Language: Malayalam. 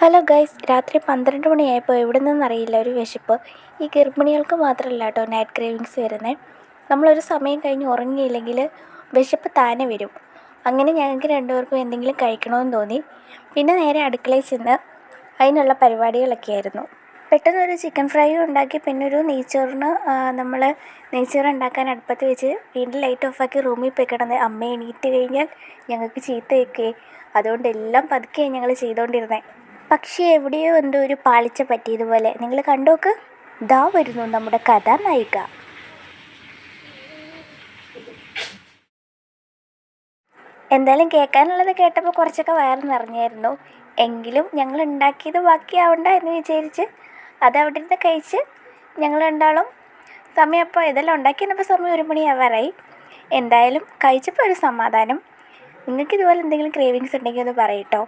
ഹലോ ഗൈസ് രാത്രി പന്ത്രണ്ട് മണിയായപ്പോൾ എവിടെ നിന്നറിയില്ല ഒരു വിശപ്പ്. ഈ ഗർഭിണികൾക്ക് മാത്രമല്ല കേട്ടോ നൈറ്റ് ക്രേവിങ്സ് വരുന്നത് നമ്മളൊരു സമയം കഴിഞ്ഞ് ഉറങ്ങിയില്ലെങ്കിൽ വിശപ്പ് താനെ വരും. അങ്ങനെ ഞങ്ങൾക്ക് രണ്ടുപേർക്കും എന്തെങ്കിലും കഴിക്കണമെന്ന് തോന്നി. പിന്നെ നേരെ അടുക്കളയിൽ ചെന്ന് അതിനുള്ള പരിപാടികളൊക്കെ ആയിരുന്നു. പെട്ടെന്ന് ഒരു ചിക്കൻ ഫ്രൈ ഉണ്ടാക്കി പിന്നെ ഒരു നെയ്ച്ചോറിന് നമ്മൾ നെയ്ച്ചോറ് ഉണ്ടാക്കാൻ അടുപ്പത്ത് വെച്ച് വീണ്ടും ലൈറ്റ് ഓഫാക്കി റൂമിൽ പോയി കിടന്ന് അമ്മ എണീറ്റ് കഴിഞ്ഞാൽ ഞങ്ങൾക്ക് ചീത്ത വയ്ക്കുകയും അതുകൊണ്ട് എല്ലാം പതുക്കെയാണ് ഞങ്ങൾ ചെയ്തുകൊണ്ടിരുന്നത് പക്ഷേ എവിടെയോ എന്തോ ഒരു പാളിച്ച പറ്റിയതുപോലെ. നിങ്ങൾ കണ്ടോക്ക്. ദാ വരുന്നു നമ്മുടെ കഥ കഥാനായിക. എന്തായാലും കേൾക്കാനുള്ളത് കേട്ടപ്പോൾ കുറച്ചൊക്കെ വയറ് നിറഞ്ഞായിരുന്നു. എങ്കിലും ഞങ്ങൾ ഉണ്ടാക്കിയത് ബാക്കിയാവണ്ട എന്ന് വിചാരിച്ച് അത് അവിടെ ഇരുന്ന് കഴിച്ച് ഞങ്ങൾ രണ്ടാളും സമയം അപ്പോൾ ഇതെല്ലാം ഉണ്ടാക്കി വന്നപ്പോൾ സമയം ഒരു മണിയാവാറായി. എന്തായാലും കഴിച്ചപ്പോൾ ഒരു സമാധാനം. നിങ്ങൾക്ക് ഇതുപോലെ എന്തെങ്കിലും ക്രേവിങ്സ് ഉണ്ടെങ്കിൽ ഒന്ന് പറയട്ടോ